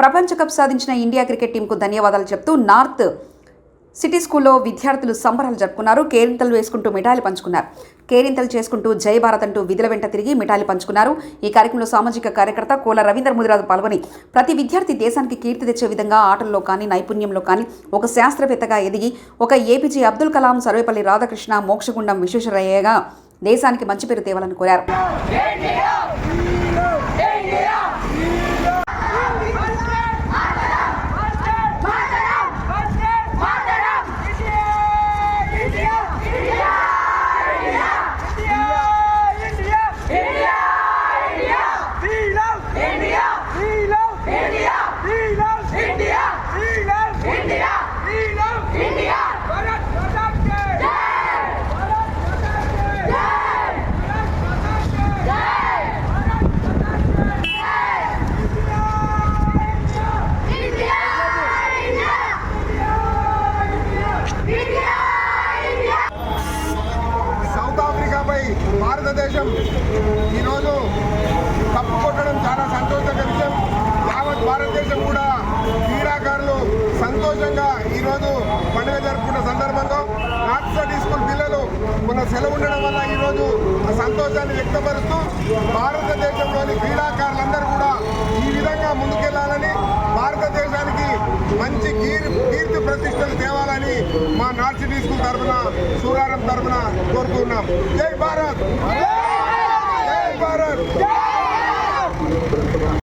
ప్రపంచ కప్ సాధించిన India cricket టీంకు ధన్యవాదాలు చెప్తూ నార్త్ సిటీ స్కూల్లో విద్యార్థులు సంబరాలు జరుపుకున్నారు. కేరింతలు వేసుకుంటూ మిఠాయిలు పంచుకున్నారు. కేరింతలు చేసుకుంటూ జై భారత్ అంటూ విధుల వెంట తిరిగి మిఠాయిలు పంచుకున్నారు. ఈ కార్యక్రమంలో సామాజిక కార్యకర్త కోల రవీంద్ర ముదిరాజు పాల్గొని ప్రతి విద్యార్థి దేశానికి కీర్తి తెచ్చే విధంగా ఆటల్లో కానీ నైపుణ్యంలో కానీ ఒక శాస్త్రవేత్తగా ఎదిగి ఒక ఏపీజే అబ్దుల్ కలాం సర్వేపల్లి రాధాకృష్ణ మోక్షగుండం విశ్వేశ్వరయ్యగా దేశానికి మంచి పేరు తేవాలని కోరారు. భారతదేశం ఈరోజు కప్పు కొట్టడం చాలా సంతోషకర విషయం. యావత్ భారతదేశం కూడా క్రీడాకారులు సంతోషంగా ఈరోజు పండుగ జరుపుకున్న సందర్భంలో నార్త్ స్టడీ స్కూల్ పిల్లలు మన సెలవు ఉండడం వల్ల ఈరోజు ఆ సంతోషాన్ని వ్యక్తపరుస్తూ భారతదేశంలోని క్రీడాకారులందరూ కూడా ఈ విధంగా ముందుకెళ్ళాలని భారతదేశానికి మంచి కీర్- కీర్తి ప్రతిష్టలు తేవాలని మా నార్త్ సిటీ స్కూల్ తరఫున సూరారం తరఫున కోరుతున్నాం జై భారత్ జై భారత్!